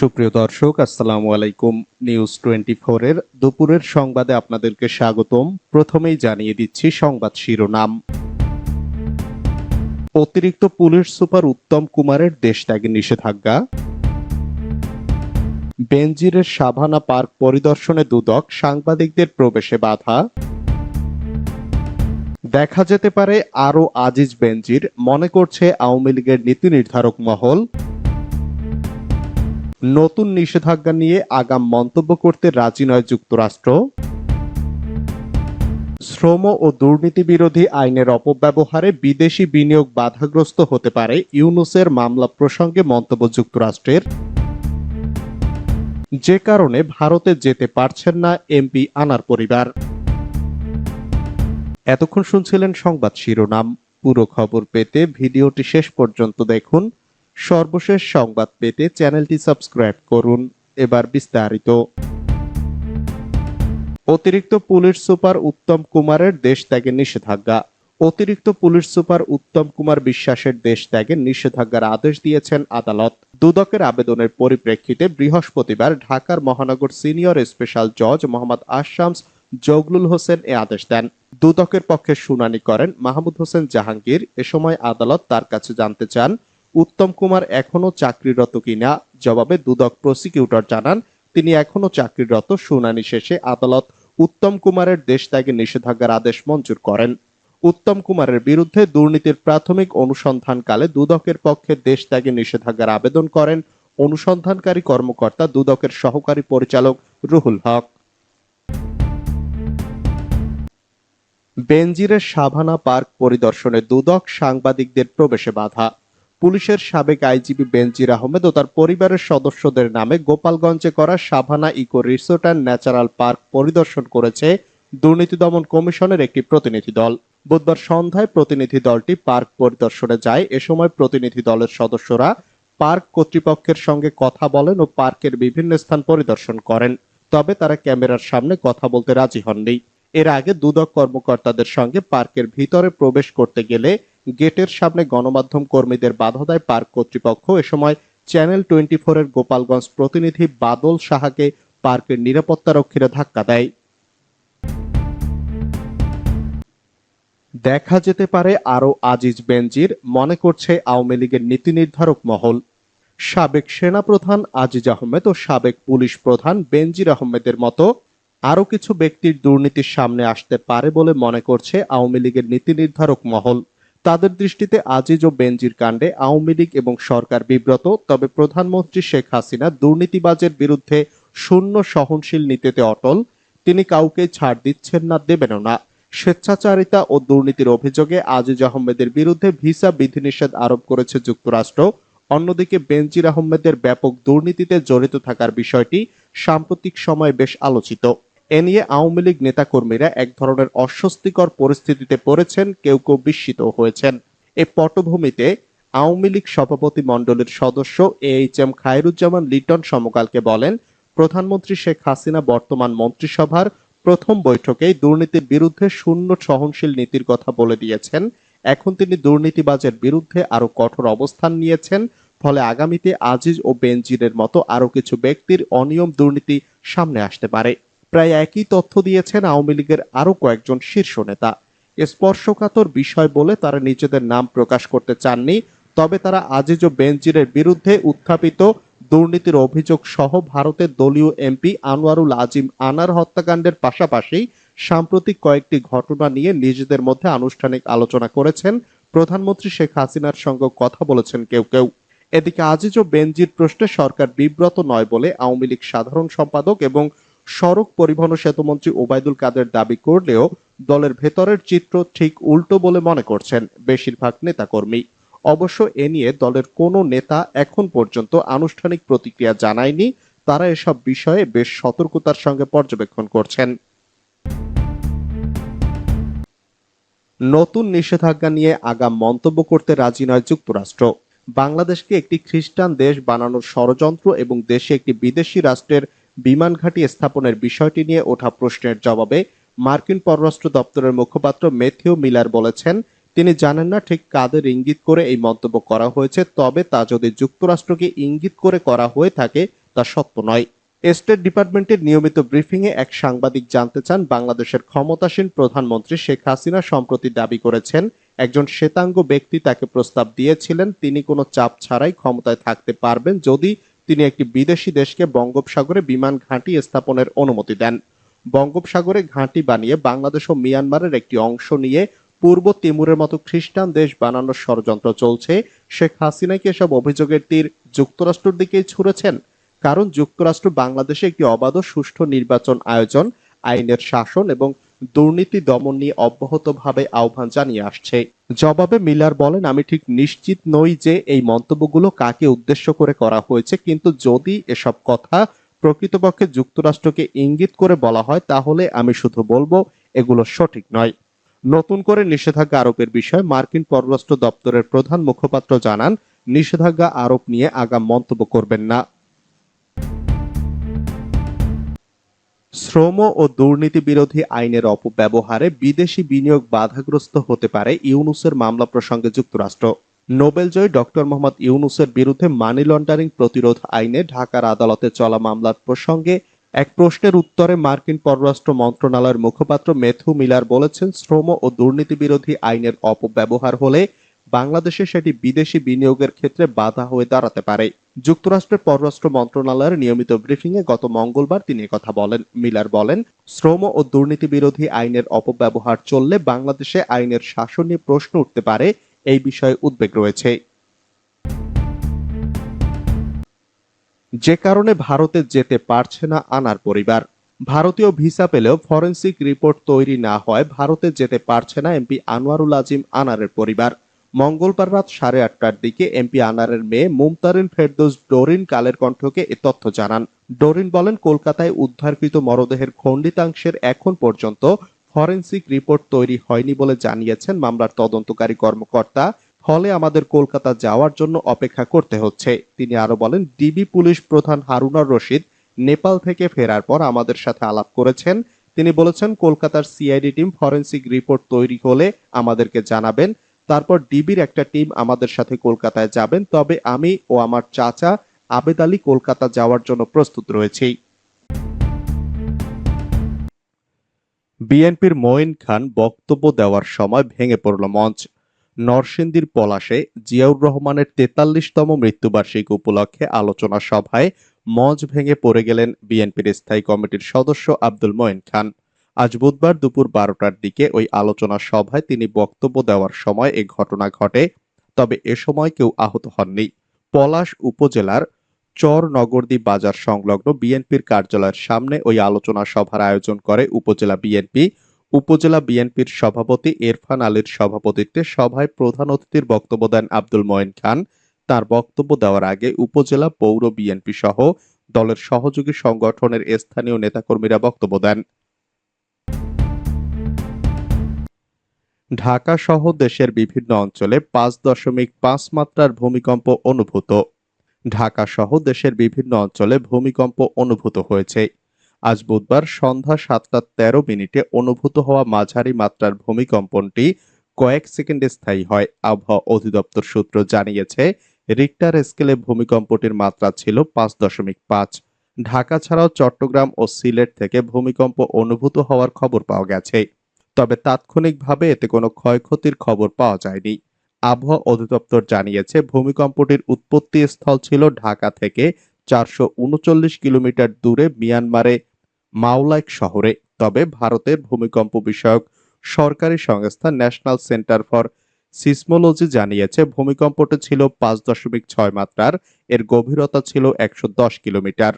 সুপ্রিয় দর্শক, আসসালামু আলাইকুম। নিউজ টোয়েন্টি এর দুপুরের সংবাদে আপনাদেরকে স্বাগতম। প্রথমেই জানিয়ে দিচ্ছি সংবাদ শিরোনাম। অতিরিক্ত পুলিশ সুপার উত্তম কুমারের দেশ ত্যাগে নিষেধাজ্ঞা। বেনজিরের সাভানা পার্ক পরিদর্শনে দুদক, সাংবাদিকদের প্রবেশে বাধা। দেখা যেতে পারে আরও আজিজ বেনজির, মনে করছে আওয়ামী লীগের নীতি নির্ধারক মহল। নতুন নিষেধাজ্ঞা নিয়ে আগাম মন্তব্য করতে রাজি নয় যুক্তরাষ্ট্র। শ্রম ও দুর্নীতি বিরোধী আইনের অপব্যবহারে বিদেশি বিনিয়োগ বাধাগ্রস্ত হতে পারে ইউনুসের মামলা প্রসঙ্গে মন্তব্য যুক্তরাষ্ট্রের। যে কারণে ভারতে যেতে পারছেন না এমপি আনার পরিবার। এতক্ষণ শুনছিলেন সংবাদ শিরোনাম। পুরো খবর পেতে ভিডিওটি শেষ পর্যন্ত দেখুন। সর্বশেষ সংবাদ পেতে চ্যানেলটি সাবস্ক্রাইব করুন। এবার বিস্তারিত। অতিরিক্ত পুলিশ সুপার উত্তম কুমারের দেশ ত্যাগের নিষেধাজ্ঞা। অতিরিক্ত পুলিশ সুপার উত্তম কুমার বিশ্বাসের দেশ ত্যাগের নিষেধাজ্ঞার আদেশ দিয়েছেন আদালত। দুদকের আবেদনের পরিপ্রেক্ষিতে বৃহস্পতিবার ঢাকার মহানগর সিনিয়র স্পেশাল জজ মোহাম্মদ আশামস জগলুল হোসেন এ আদেশ দেন। দুদকের পক্ষে শুনানি করেন মাহমুদ হোসেন জাহাঙ্গীর। এ সময় আদালত তার কাছে জানতে চান উত্তম কুমার এখনও চাকরিরত কিনা? জবাবে দুদক প্রসিকিউটর জানান, তিনি এখনও চাকরিরত শুনানি শেষে আদালত উত্তম কুমারের দেশ ত্যাগের নিষেধাজ্ঞার আদেশ মঞ্জুর করেন। উত্তম কুমারের বিরুদ্ধে দুর্নীতির প্রাথমিক অনুসন্ধানকালে দুদকের পক্ষে দেশ ত্যাগের নিষেধাজ্ঞার আবেদন করেন অনুসন্ধানকারী কর্মকর্তা দুদকের সহকারী পরিচালক রুহুল হক। বেনজিরের সাভানা পার্ক পরিদর্শনে দুদক সাংবাদিকদের প্রবেশে বাধা। পুলিশের সাবেক আইজিপি বেনজির আহমেদ ও তার পরিবারের সদস্যদের নামে গোপালগঞ্জে করা Savanna eco resort and natural park পরিদর্শন করেছে দুর্নীতি দমন কমিশনের একটি প্রতিনিধি দল। বুধবার সন্ধ্যায় প্রতিনিধি দলটি পার্ক পরিদর্শনে যায়। এ সময় প্রতিনিধি দলের সদস্যরা পার্ক কর্তৃপক্ষের সঙ্গে কথা বলেন ও পার্কের বিভিন্ন স্থান পরিদর্শন করেন। তবে তারা ক্যামেরার সামনে কথা বলতে রাজি হননি। এর আগে দুদক কর্মকর্তাদের সঙ্গে পার্কের ভিতরে প্রবেশ করতে গেলে গেটের সামনে গণমাধ্যম কর্মীদের বাধা দেয় পার্ক কর্তৃপক্ষ। এ সময় চ্যানেল টোয়েন্টি এর গোপালগঞ্জ প্রতিনিধি বাদল সাহাকে পার্কের নিরাপত্তা রক্ষীরা ধাক্কা দেয়। দেখা যেতে পারে আরও আজিজ বেনজির, মনে করছে আওয়ামী লীগের নীতি নির্ধারক মহল। সাবেক সেনাপ্রধান আজিজ আহমেদ ও সাবেক পুলিশ প্রধান বেনজির আহমেদের মতো আরও কিছু ব্যক্তির দুর্নীতির সামনে আসতে পারে বলে মনে করছে আওয়ামী লীগের নীতি নির্ধারক মহল। তাদের দৃষ্টিতে আজিজ ও বেনজির কাণ্ডে আওয়ামী লীগ এবং সরকার বিব্রত, তবে প্রধানমন্ত্রী শেখ হাসিনা দুর্নীতিবাজের বিরুদ্ধে শূন্য সহনশীল নীতিতে অটল। তিনি কাউকে ছাড় দিচ্ছেন না, দেবেনও না। স্বেচ্ছাচারিতা ও দুর্নীতির অভিযোগে আজিজ আহমেদের বিরুদ্ধে ভিসা বিধিনিষেধ আরোপ করেছে যুক্তরাষ্ট্র। অন্যদিকে বেনজির আহমেদের ব্যাপক দুর্নীতিতে জড়িত থাকার বিষয়টি সাম্প্রতিক সময়ে বেশ আলোচিত। এ নিয়ে আওয়ামী লীগ নেতাকর্মীরা এক ধরনের অস্বস্তিকর পরিস্থিতিতে পড়েছেন, কেউ কেউ বিস্মিত হয়েছেন। এ পটভূমিতে আওয়ামী লীগ সভাপতি মণ্ডলীর সদস্য এইচ এম খায়রুজ্জামান লিটন সমকালকে বলেন, প্রধানমন্ত্রী শেখ হাসিনা বর্তমান মন্ত্রিসভার প্রথম বৈঠকেই দুর্নীতির বিরুদ্ধে শূন্য সহনশীল নীতির কথা বলে দিয়েছেন। এখন তিনি দুর্নীতিবাজের বিরুদ্ধে আরও কঠোর অবস্থান নিয়েছেন, ফলে আগামীতে আজিজ ও বেনজিরের মতো আরও কিছু ব্যক্তির অনিয়ম দুর্নীতি সামনে আসতে পারে। প্রায় একই তথ্য দিয়েছেন আওয়ামী লীগের আরও কয়েকজন শীর্ষ নেতা। স্পর্শকাতর বিষয় বলে তারা নিজেদের নাম প্রকাশ করতে চাননি, তবে তারা আজিজ বেনজিরের বিরুদ্ধে উত্থাপিত দুর্নীতির অভিযোগ সহ ভারতের দলীয় এমপি আনোয়ারুল আজিম আনার হত্যাকাণ্ডের পাশাপাশি সাম্প্রতিক কয়েকটি ঘটনা নিয়ে নিজেদের মধ্যে আনুষ্ঠানিক আলোচনা করেছেন প্রধানমন্ত্রী শেখ হাসিনার সঙ্গে কথা বলেছেন কেউ কেউ। এদিকে আজিজ ও বেনজির প্রশ্নে সরকার বিব্রত নয় বলে আওয়ামী লীগ সাধারণ সম্পাদক এবং সড়ক পরিবহন সেতুমন্ত্রী ওবায়দুল কাদের দাবি করলেও দলের ভেতরের চিত্র ঠিক উল্টো বলে মনে করছেন বেশিরভাগ নেতাকর্মী। অবশ্য এ নিয়ে দলের কোনো নেতা এখন পর্যন্ত আনুষ্ঠানিক প্রতিক্রিয়া জানায়নি। তারা এসব বিষয়ে বেশ সতর্কতার সঙ্গে পর্যবেক্ষণ করছেন। নতুন নিষেধাজ্ঞা নিয়ে আগাম মন্তব্য করতে রাজি নয় যুক্তরাষ্ট্র। বাংলাদেশকে একটি খ্রিস্টান দেশ বানানোর ষড়যন্ত্র এবং দেশে একটি বিদেশি রাষ্ট্রের বিমান ঘাঁটি স্থাপনের বিষয়টি নিয়ে ওঠা প্রশ্নের জবাবে মার্কিন পররাষ্ট্র দপ্তরের মুখপাত্র মেথিউ মিলার বলেছেন, তিনি জানেন না ঠিক কাদের ইঙ্গিত করে এই মন্তব্য করা হয়েছে, তবে তা যদি যুক্তরাষ্ট্রকে ইঙ্গিত করে করা হয়ে থাকে, তা সত্য নয়। স্টেট ডিপার্টমেন্টের নিয়মিত ব্রিফিংয়ে এক সাংবাদিক জানতে চান, বাংলাদেশের ক্ষমতাসীন প্রধানমন্ত্রী শেখ হাসিনা সম্প্রতি দাবি করেছেন, একজন শ্বেতাঙ্গ ব্যক্তি তাকে প্রস্তাব দিয়েছিলেন, তিনি কোনো চাপ ছাড়াই ক্ষমতায় থাকতে পারবেন যদি তিনি একটি বিদেশি দেশকে বঙ্গোপসাগরে বিমান ঘাঁটি স্থাপনের অনুমতি দেন। বঙ্গোপসাগরে ঘাঁটি বানিয়ে বাংলাদেশ ও মিয়ানমারের একটি অংশ নিয়ে পূর্ব তিমুরের মতো খ্রিস্টান দেশ বানানোর ষড়যন্ত্র চলছে। শেখ হাসিনাকে এসব অভিযোগের তীর যুক্তরাষ্ট্রের দিকেই ছুড়েছেন, কারণ যুক্তরাষ্ট্র বাংলাদেশে একটি অবাধ সুষ্ঠু নির্বাচন আয়োজন, আইনের শাসন এবং দুর্নীতি দমন নিয়ে অব্যাহতভাবে আহ্বান জানিয়ে আসছে। জবাবে মিলার বলেন, আমি ঠিক নিশ্চিত নই যে এই মন্তব্যগুলো কাকে উদ্দেশ্য করে করা হয়েছে, কিন্তু যদি এসব কথা প্রকৃতপক্ষে যুক্তরাষ্ট্রকে ইঙ্গিত করে বলা হয়, তাহলে আমি শুধু বলব, এগুলো সঠিক নয়। নতুন করে নিষেধাজ্ঞা আরোপের বিষয়ে মার্কিন পররাষ্ট্র দপ্তরের প্রধান মুখপাত্র জানান, নিষেধাজ্ঞা আরোপ নিয়ে আগাম মন্তব্য করবেন না। শ্রম ও দুর্নীতি বিরোধী আইনের অপব্যবহারে বিদেশি বিনিয়োগ বাধাগ্রস্ত হতে পারে ইউনুসের মামলা প্রসঙ্গে যুক্তরাষ্ট্র। নোবেলজয়ী ডক্টর মোহাম্মদ ইউনুসের বিরুদ্ধে মানি লন্ডারিং প্রতিরোধ আইনে ঢাকার আদালতে চলা মামলার প্রসঙ্গে এক প্রশ্নের উত্তরে মার্কিন পররাষ্ট্র মন্ত্রণালয়ের মুখপাত্র মেথু মিলার বলেছেন, শ্রম ও দুর্নীতি বিরোধী আইনের অপব্যবহার হলে বাংলাদেশে সেটি বিদেশি বিনিয়োগের ক্ষেত্রে বাধা হয়ে দাঁড়াতে পারে। যুক্তরাষ্ট্রের পররাষ্ট্র মন্ত্রণালয়ের নিয়মিত ব্রিফিংয়ে গত মঙ্গলবার তিনি কথা বলেন। মিলার বলেন, শ্রম ও দুর্নীতি বিরোধী আইনের অপব্যবহার চললে বাংলাদেশে আইনের শাসন নিয়ে প্রশ্ন উঠতে পারে। এই বিষয়ে উদ্বেগ রয়েছে। যে কারণে ভারতে যেতে পারছে না আনার পরিবার। ভারতীয় ভিসা পেলেও ফরেন্সিক রিপোর্ট তৈরি না হয় ভারতে যেতে পারছে না এমপি আনোয়ারুল আজিম আনারের পরিবার। মঙ্গলবার রাত সাড়ে আটটার দিকে এমপি আনারের মেয়ে মুমতারিন ফেরদৌস ডোরিন কালের কণ্ঠকে এ তথ্য জানান। ডোরিন বলেন, কলকাতায় উদ্ধারকৃত মরদেহের খণ্ডিতাংশের এখন পর্যন্ত ফরেন্সিক রিপোর্ট তৈরি হয়নি বলে জানিয়েছেন মামলার তদন্তকারী কর্মকর্তা। ফলে আমাদের কলকাতা যাওয়ার জন্য অপেক্ষা করতে হচ্ছে। তিনি আরও বলেন, ডিবি পুলিশ প্রধান হারুনার রশিদ নেপাল থেকে ফেরার পর আমাদের সাথে আলাপ করেছেন। তিনি বলেছেন, কলকাতার সিআইডি টিম ফরেনসিক রিপোর্ট তৈরি হলে আমাদেরকে জানাবেন। তারপর ডিবির একটা টিম আমাদের সাথে কলকাতায় যাবেন। তবে আমি ও আমার চাচা আবেদ আলী কলকাতা যাওয়ার জন্য প্রস্তুত রয়েছি। বিএনপির মঈন খান বক্তব্য দেওয়ার সময় ভেঙে পড়ল মঞ্চ। নরসিংদীর পলাশে জিয়াউর রহমানের তেতাল্লিশতম মৃত্যুবার্ষিকী উপলক্ষে আলোচনা সভায় মঞ্চ ভেঙে পড়ে গেলেন বিএনপির স্থায়ী কমিটির সদস্য আব্দুল মঈন খান। আজ বুধবার দুপুর বারোটার দিকে ওই আলোচনা সভায় তিনি বক্তব্য দেওয়ার সময় এ ঘটনা ঘটে, তবে এ সময় কেউ আহত হননি। পলাশ উপজেলার চর নগরদী বাজার সংলগ্ন বিএনপির কার্যালয়ের সামনে ওই আলোচনা সভার আয়োজন করে উপজেলা বিএনপি। উপজেলা বিএনপির সভাপতি এরফান আলীর সভাপতিত্বে সভায় প্রধান অতিথির বক্তব্য দেন আব্দুল মঈন খান। তার বক্তব্য দেওয়ার আগে উপজেলা পৌর বিএনপি সহ দলের সহযোগী সংগঠনের স্থানীয় নেতাকর্মীরা বক্তব্য দেন। ঢাকা সহ দেশের বিভিন্ন অঞ্চলে পাঁচ দশমিক পাঁচ মাত্রার ভূমিকম্প অনুভূত। ঢাকা সহ দেশের বিভিন্ন অঞ্চলে ভূমিকম্প অনুভূত হয়েছে। আজ বুধবার সন্ধ্যা সাতটা তেরো মিনিটে অনুভূত হওয়া মাঝারি মাত্রার ভূমিকম্পনটি কয়েক সেকেন্ডে স্থায়ী হয়, আবহাওয়া অধিদপ্তর সূত্র জানিয়েছে। রিক্টার স্কেলে ভূমিকম্পটির মাত্রা ছিল পাঁচ দশমিক পাঁচ। ঢাকা ছাড়াও চট্টগ্রাম ও সিলেট থেকে ভূমিকম্প অনুভূত হওয়ার খবর পাওয়া গেছে। তবে তাৎক্ষণিকভাবে এতে কোনো ক্ষয়ক্ষতির খবর পাওয়া যায়নি। আবহাওয়া অধিদপ্তর জানিয়েছে, ভূমিকম্পটির উৎপত্তি স্থল ছিল ঢাকা থেকে চারশো উনচল্লিশ কিলোমিটার দূরে মিয়ানমারে, মাওলাইক শহরে। তবে ভারতের ভূমিকম্প বিষয়ক সরকারি সংস্থা ন্যাশনাল সেন্টার ফর সিসমোলজি জানিয়েছে, ভূমিকম্পটি ছিল পাঁচ দশমিক ছয় মাত্রার, এর গভীরতা ছিল একশো দশ কিলোমিটার।